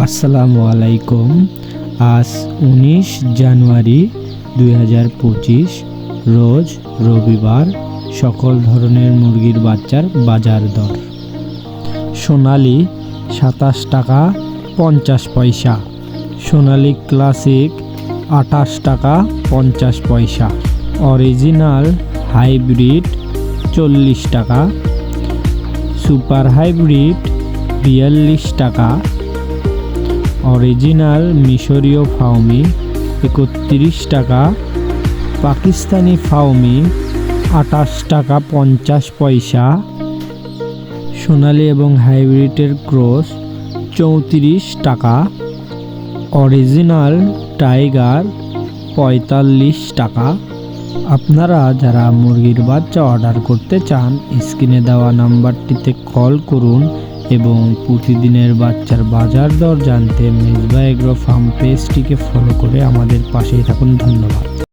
আসসালামু আলাইকুম। আজ উনিশ জানুয়ারি দুই হাজার পঁচিশ, রোজ রবিবার সকল ধরনের মুরগির বাচ্চার বাজার দর। সোনালি সাতাশ টাকা পঞ্চাশ পয়সা, সোনালি ক্লাসিক আঠাশ টাকা পঞ্চাশ পয়সা, অরিজিনাল হাইব্রিড চল্লিশ টাকা, সুপার হাইব্রিড বিয়াল্লিশ টাকা অরিজিনাল মিশরীয় ফাউমি একত্রিশ টাকা। পাকিস্তানি ফাউমি আটাশ টাকা পঞ্চাশ পয়সা। সোনালি এবং হাইব্রিডের ক্রস, চৌত্রিশ টাকা। অরিজিনাল টাইগার, পঁয়তাল্লিশ টাকা। আপনারা যারা মুরগির বাচ্চা অর্ডার করতে চান, স্ক্রিনে দেওয়া নাম্বারটিতে কল করুন। এবং প্রতিদিনের বাচ্চার বাজার দর জানতে মেজবা এগ্রো ফার্ম পেজটিকে ফলো করে আমাদের পাশেই থাকুন। ধন্যবাদ।